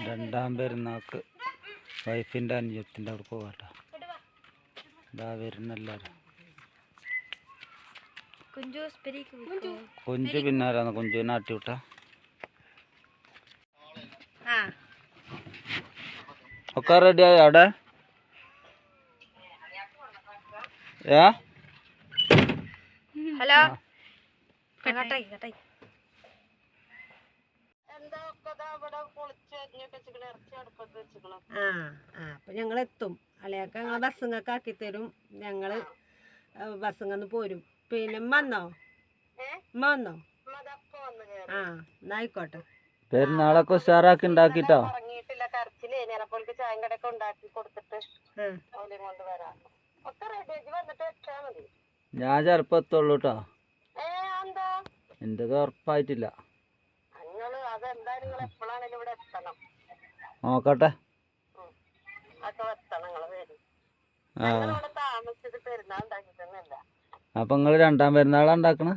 രണ്ടാം പെരുന്നാക്ക് വൈഫിന്റെ അനുജത്തിന്റെ അവിടെ പോകട്ടോ ഇതാ വരുന്നെല്ലാരും കുഞ്ചു പിന്നെ ആരാന്ന് കുഞ്ചു കുഞ്ചുവിനെ ആട്ടി വിട്ട. ആ. ഒക്കെ റെഡിയായി അവിടെ? ഏ? ഹലോ. കട്ടായി കട്ടായി. ആ ആ അപ്പൊ ഞങ്ങൾ എത്തും അളിയൊക്കെ ഞങ്ങൾ ബസ്സുങ്ങൾക്ക് ആക്കി തരും. ഞങ്ങൾ ബസ്സുങ്ങന്ന് പോരും. പിന്നെ ഉമ്മ വന്നോ? ഉമ്മ വന്നോ? ആ എന്നായിക്കോട്ടെ പെരുന്നാളൊക്കെ ഉഷാറാക്കി ഉണ്ടാക്കിട്ടോ? ഞാൻ ചെലപ്പോ എത്തുള്ളൂട്ടോ. എന്താ എന്റെത് ഉറപ്പായിട്ടില്ല. അതെന്തായാലും നിങ്ങൾ എപ്പോഴാണെങ്കിലും ഇവിടെ എത്തണം? നോക്കട്ടെ. അപ്പൊ നിങ്ങൾ നിങ്ങൾ രണ്ടാം പെരുന്നാളാ ഉണ്ടാക്കണ?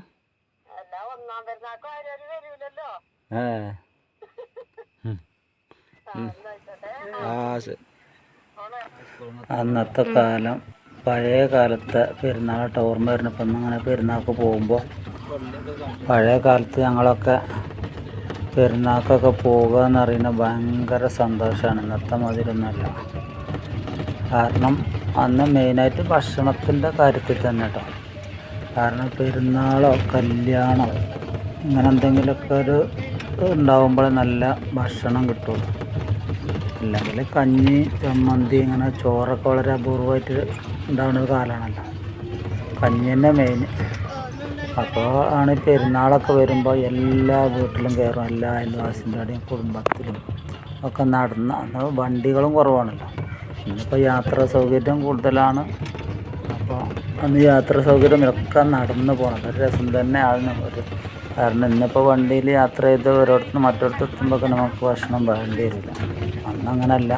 അന്നത്തെ കാലം പഴയ കാലത്തെ പെരുന്നാളായിട്ട് ഓർമ്മ വരുന്നപ്പോൾ അങ്ങനെ പെരുന്നാൾക്ക് പോകുമ്പോൾ പഴയ കാലത്ത് ഞങ്ങളൊക്കെ പെരുന്നാൾക്കൊക്കെ പോകുക എന്ന് പറയുന്നത് ഭയങ്കര സന്തോഷമാണ് ഇന്നത്തെ മതിലൊന്നുമല്ല കാരണം അന്ന് മെയിനായിട്ട് ഭക്ഷണത്തിന്റെ കാര്യത്തിൽ തന്നെ കേട്ടോ കാരണം പെരുന്നാളോ കല്യാണോ ഇങ്ങനെ എന്തെങ്കിലുമൊക്കെ ഒരു ഉണ്ടാവുമ്പോൾ നല്ല ഭക്ഷണം കിട്ടുള്ളൂ. അല്ലെങ്കിൽ കഞ്ഞി ചമ്മന്തി ഇങ്ങനെ ചോറൊക്കെ വളരെ അപൂർവമായിട്ട് ഉണ്ടാകുന്ന ഒരു കാലമാണല്ലോ. കഞ്ഞി തന്നെ മെയിൻ അപ്പോൾ ആണ് പെരുന്നാളൊക്കെ വരുമ്പോൾ എല്ലാ വീട്ടിലും കയറും എല്ലാ അയൽവാസിന്റെ അവിടെയും കുടുംബത്തിലും ഒക്കെ നടന്ന് വണ്ടികളും കുറവാണല്ലോ. ഇന്നിപ്പോൾ യാത്രാ സൗകര്യം കൂടുതലാണ്. അപ്പോൾ അന്ന് യാത്രാ സൗകര്യം ഒക്കെ നടന്ന് പോകണം ഒരു രസം തന്നെയാണ് ഒരു കാരണം ഇന്നിപ്പോൾ വണ്ടിയിൽ യാത്ര ചെയ്ത് ഒരിടത്ത് മറ്റൊരിടത്ത് എത്തുമ്പോൾ നമുക്ക് ഭക്ഷണം വേണ്ടി വരില്ല. അന്ന് അങ്ങനല്ല.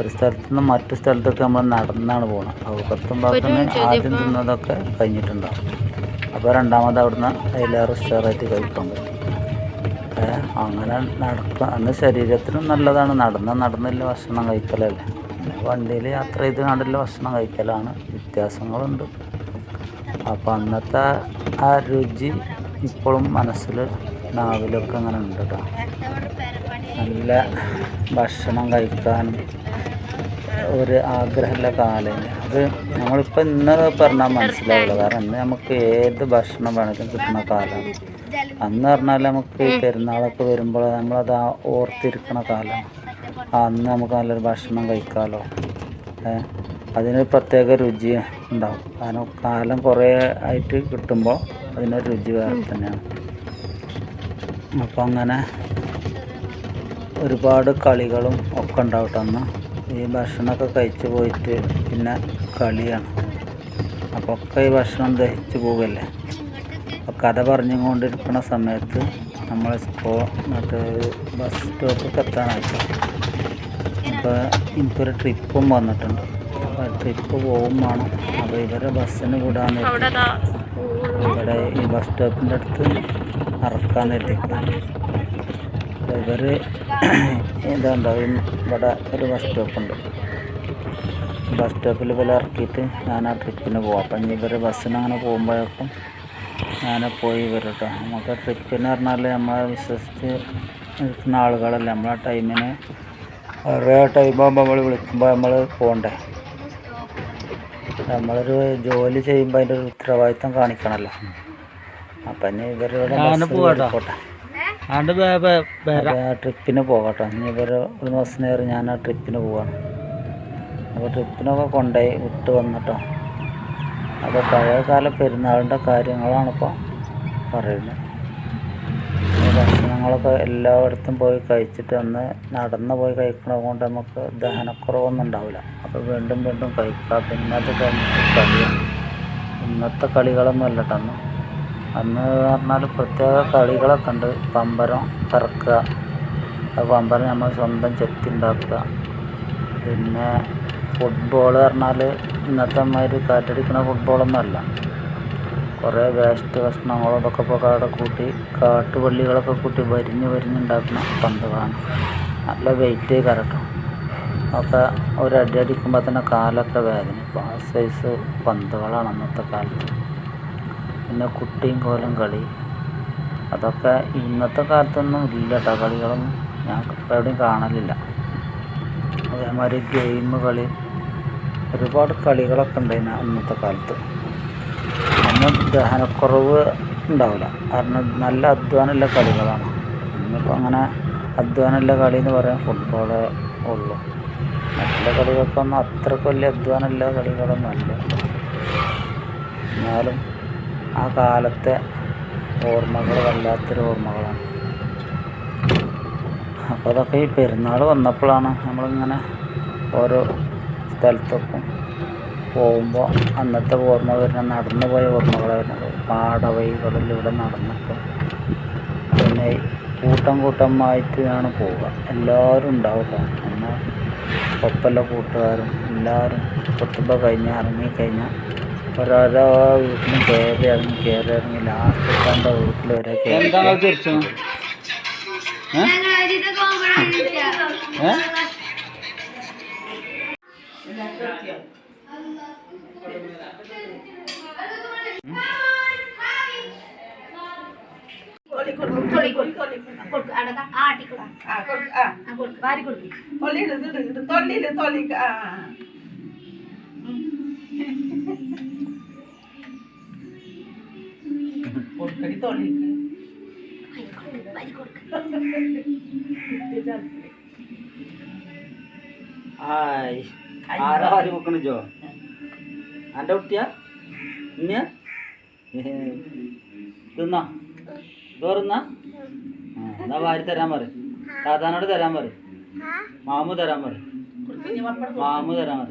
ഒരു സ്ഥലത്തു നിന്ന് മറ്റു സ്ഥലത്തൊക്കെ നമ്മൾ നടന്നാണ് പോകണം അവിടെത്തുമ്പോൾ ആദ്യം തിന്നതൊക്കെ കഴിഞ്ഞിട്ടുണ്ടാവും അപ്പോൾ രണ്ടാമത് അവിടുന്ന് അതിലേറെ ഉഷാറായിട്ട് കഴിക്കാൻ പറ്റും. അങ്ങനെ നടക്കുക അന്ന് ശരീരത്തിനും നല്ലതാണ്. നടന്ന് നടന്നില്ല ഭക്ഷണം കഴിക്കലല്ലേ. പിന്നെ വണ്ടിയിൽ യാത്ര ചെയ്ത് കണ്ടില്ല ഭക്ഷണം കഴിക്കലാണ്. വ്യത്യാസങ്ങളുണ്ട്. അപ്പോൾ അന്നത്തെ ആ രുചി ഇപ്പോഴും മനസ്സിൽ നാവിലൊക്കെ അങ്ങനെ ഉണ്ട് കേട്ടോ നല്ല ഭക്ഷണം കഴിക്കാൻ ഒരു ആഗ്രഹമുള്ള കാലം അത് നമ്മളിപ്പോൾ ഇന്നത് പറഞ്ഞാൽ മനസ്സിലാവില്ല കാരണം ഇന്ന് നമുക്ക് ഏത് ഭക്ഷണം വേണമെങ്കിലും കിട്ടുന്ന കാലമാണ് അന്ന് പറഞ്ഞാൽ നമുക്ക് പെരുന്നാളൊക്കെ വരുമ്പോൾ നമ്മളത് ഓർത്തിരിക്കണ കാലമാണ് അന്ന് നമുക്ക് നല്ലൊരു ഭക്ഷണം കഴിക്കാമല്ലോ അതിനൊരു പ്രത്യേക രുചി ഉണ്ടാവും. കാരണം കാലം കുറേ ആയിട്ട് കിട്ടുമ്പോൾ അതിനൊരു രുചി വേറെ തന്നെയാണ്. അപ്പോൾ അങ്ങനെ ഒരുപാട് കളികളും ഒക്കെ ഉണ്ടാവട്ടെ അന്ന്. ഈ ഭക്ഷണമൊക്കെ കഴിച്ച് പോയിട്ട് പിന്നെ കളിയാണ്. അപ്പോൾ ഒക്കെ ഈ ഭക്ഷണം ദഹിച്ചു പോകല്ലേ അപ്പോൾ കഥ പറഞ്ഞുകൊണ്ടിരിക്കുന്ന സമയത്ത് നമ്മൾ സ്കോ മറ്റേ ബസ് സ്റ്റോപ്പൊക്കെ എത്താനായിട്ട്. അപ്പോൾ എനിക്കൊരു ട്രിപ്പും വന്നിട്ടുണ്ട്. അപ്പോൾ ട്രിപ്പ് പോകും വേണം. അപ്പോൾ ഇവരെ ബസ്സിന് വിടാൻ ഇവിടെ ഈ ബസ് സ്റ്റോപ്പിന്റെ അടുത്ത് ഇറക്കാൻ എത്തിക്കുക ഇവർ ഇതുണ്ടാവും ഇവിടെ ഒരു ബസ് സ്റ്റോപ്പുണ്ട് ബസ് സ്റ്റോപ്പിൽ ഇവരെ ഇറക്കിയിട്ട് ഞാൻ ആ ട്രിപ്പിന് പോവാം. അപ്പം ഇനി ഇവർ ബസ്സിന് അങ്ങനെ പോകുമ്പോഴേക്കും ഞാൻ പോയി വരും കേട്ടോ നമുക്ക് ട്രിപ്പിന് പറഞ്ഞാൽ നമ്മളെ വിശ്വസിച്ച് നിൽക്കുന്ന ആളുകളല്ല നമ്മളെ ടൈമിന് ഒരേ ടൈമാകുമ്പോൾ നമ്മൾ വിളിക്കുമ്പോൾ നമ്മൾ പോകണ്ടേ നമ്മളൊരു ജോലി ചെയ്യുമ്പോൾ അതിന്റെ ഒരു ഉത്തരവാദിത്തം കാണിക്കണമല്ലോ അപ്പം ഇനി ഇവരുടെ പോട്ടെ അപ്പോൾ ട്രിപ്പിന് പോകട്ടെ. ഇനി ഇവരെ ഒരു ദിവസം കയറി ഞാൻ ആ ട്രിപ്പിന് പോവാണ്. അപ്പോൾ ട്രിപ്പിനൊക്കെ കൊണ്ടുപോയി വിട്ട് വന്നിട്ടോ. അപ്പോൾ പഴയ കാല പെരുന്നാളിന്റെ കാര്യങ്ങളാണിപ്പോൾ പറയുന്നത് ഭക്ഷണങ്ങളൊക്കെ എല്ലായിടത്തും പോയി കഴിച്ചിട്ട് അന്ന് നടന്ന് പോയി കഴിക്കണത് കൊണ്ട് നമുക്ക് ദഹനക്കുറവൊന്നും ഉണ്ടാവില്ല അപ്പോൾ വീണ്ടും വീണ്ടും കഴിക്കുക പിന്നെ അത് കഴിഞ്ഞിട്ട് കളിയാണ് ഇന്നത്തെ കളികളൊന്നും അല്ല കേട്ടോ അന്ന് പറഞ്ഞാൽ പ്രത്യേക കളികളൊക്കെ ഉണ്ട്. പമ്പരം കറക്കുക ആ പമ്പരം നമ്മൾ സ്വന്തം ചെത്തി ഉണ്ടാക്കുക പിന്നെ ഫുട്ബോൾ പറഞ്ഞാൽ ഇന്നത്തെ മാതിരി കാറ്റടിക്കുന്ന ഫുട്ബോളൊന്നും അല്ല. കുറേ വേസ്റ്റ് കഷ്ണങ്ങളും ഇതൊക്കെ ഇപ്പോൾ അവിടെ കൂട്ടി കാട്ടുപള്ളികളൊക്കെ കൂട്ടി വരിഞ്ഞ് വരിഞ്ഞുണ്ടാക്കുന്ന പന്തുകളാണ്. നല്ല വെയിറ്റ് കരട്ടും. ഒക്കെ ഒരടി അടിക്കുമ്പോൾ തന്നെ കാലൊക്കെ വേദനിക്കും. ആ സൈസ് പന്തുകളാണ് അന്നത്തെ കാലത്ത്. പിന്നെ കുട്ടിയും കോലും കളി. അതൊക്കെ ഇന്നത്തെ കാലത്തൊന്നും ഇല്ല കേട്ടോ കളികളൊന്നും ഞാൻ എവിടെയും കാണലില്ല. അതേമാതിരി ഗെയിം കളി ഒരുപാട് കളികളൊക്കെ ഉണ്ടായിരുന്നു അന്നത്തെ കാലത്ത്. അന്ന് ദഹനക്കുറവ് ഉണ്ടാവില്ല കാരണം നല്ല അധ്വാനമുള്ള കളികളാണ്. ഇന്നിപ്പോൾ അങ്ങനെ അധ്വാനമുള്ള കളി എന്ന് പറയാൻ ഫുട്ബോളേ ഉള്ളൂ. മറ്റുള്ള കളികൾക്കൊന്നും അത്രയ്ക്ക് വലിയ അധ്വാനമുള്ള കളികളൊന്നും അല്ല. എന്നാലും ആ കാലത്തെ ഓർമ്മകൾ വല്ലാത്തൊരു ഓർമ്മകളാണ്. അപ്പോൾ അതൊക്കെ ഈ പെരുന്നാൾ വന്നപ്പോഴാണ് നമ്മളിങ്ങനെ ഓരോ സ്ഥലത്തൊക്കെ പോകുമ്പോൾ അന്നത്തെ ഓർമ്മ വരുന്ന നടന്നു പോയ ഓർമ്മകൾ വരുന്നത്. പാടവഴികളിലൂടെ നടന്നപ്പോൾ പിന്നെ കൂട്ടം കൂട്ടമായിട്ടാണ് പോവുക. എല്ലാവരും ഉണ്ടാവുക. എന്നാൽ ഒപ്പമുള്ള കൂട്ടുകാരും എല്ലാവരും കുത്തുമ്പോൾ കഴിഞ്ഞ് ഇറങ്ങിക്കഴിഞ്ഞാൽ ഓരോരോ വീട്ടിലും കയറി ഇറങ്ങി കയറി ഇറങ്ങി ലാസ്റ്റ് കണ്ട വീട്ടിൽ വരെ തൊള്ളിയിൽ തൊള്ളിക്ക് ആ. കൊടുക്കടി തൊള്ളിക്ക് ഹായ് ആരാ ആര് വെക്കണ ജോ? എന്റെ കുട്ടിയാ? ഇന്ന തിന്നാ? ചോറുന്നാ? എന്നാ വാരി തരാൻ പറ താത്താനോട് തരാൻ പറ മാമു തരാൻ പറ മാമു തരാൻ പറ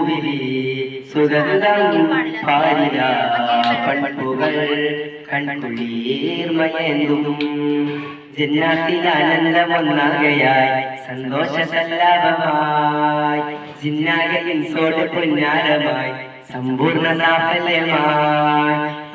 പൂവിലി സുഗന്ധം പാരില. പൺപുകൾ കൺകുളീർമയേന്തും ജന്നാത്തിൽ ആനന്ദമൊന്നാകയായി സന്തോഷ സല്ലാപമായി ജിന്നാകയിൽ സോട് പുന്നാരമായി. സമ്പൂർണ സാഫല്യമായി.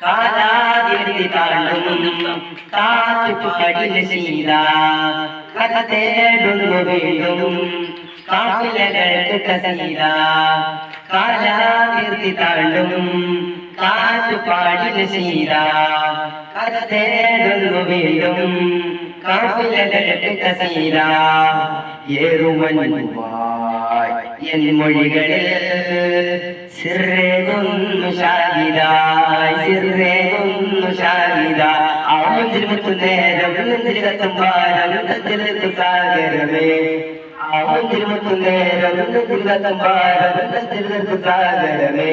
കാലാതിർത്തി താഴും കാറ്റു കടിന് ശീല കഥ തേടുന്നു വീണ്ടും കാപ്പിലകൾക്ക് കസീല കാലാതിർത്തി താഴും കാറ്റു പാടിന് ശീല കഥ തേടുന്നു വീണ്ടും കാപ്പിലകൾക്ക് കസീല ഏറുമഞ്ഞുമായി എൻ മൊഴികളിൽ സിറേകൊന്നു ഷാഹിദായി സിറേകുന്നു ഷാഹിദ അവഞ്ചിൽ മുത്തു നേരം നെഞ്ചിൽ കത്തും പാരം നെഞ്ചിലെത്തു സാഗരമേ. അവഞ്ചിൽ മുത്തു നേരം നെഞ്ചിൽ കത്തും പാരം നെഞ്ചിലെത്തു സാഗരമേ.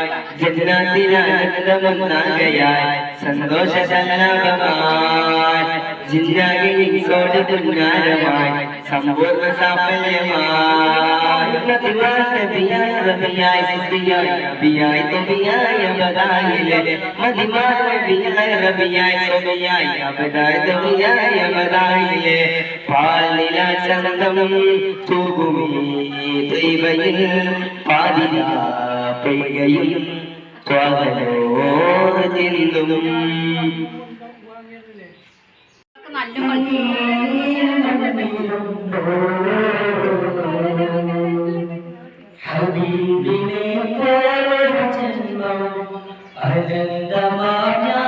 ജനാതിലാനന്ദമൊന്നാകയായി സന്തോഷ സല്ലാപമായി ജിന്നാകയിലോട് പുന്നാരമായി. സമ്പൂർണ സാഫല്യമായി ചന്തം തൂകുമീ ദൈവയിൽ പാതിര പെയ്കയും കളി ഹബീബിനെ പോലൊരു ജന്മം അനന്തമാം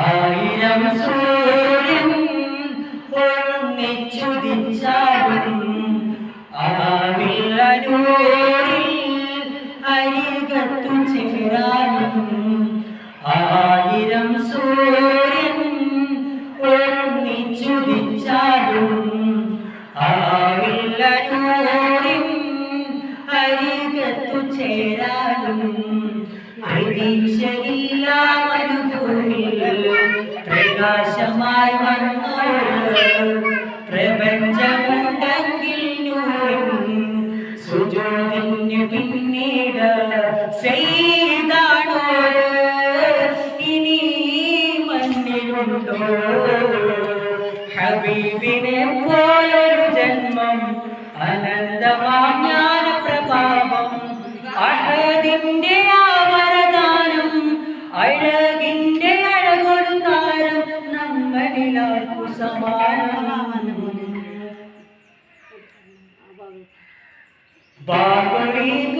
ആയിരം സൂര്യൻ ഒന്നിച്ചുദിച്ചാലും ആവില്ലൂരിൽ അരികത്തു ചേരാനും ആയിരം സൂര്യൻ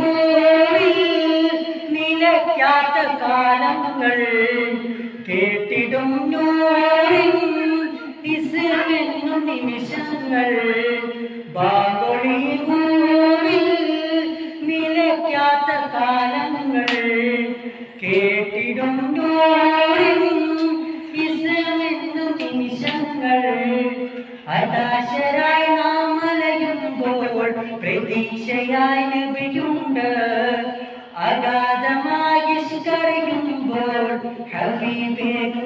കോവിൽ നിലയ്ക്കാത്ത കാലങ്ങൾ കേട്ടിടും നൂറിൻ നിമിഷങ്ങൾ. കോവിൽ നിലയ്ക്കാത്ത കാലങ്ങൾ കേട്ടിടും നൂറിൻ പ്രതീക്ഷയായി നബിയുണ്ട് അഗാധമായി കരയുമ്പോൾ ഹബീബേക്കും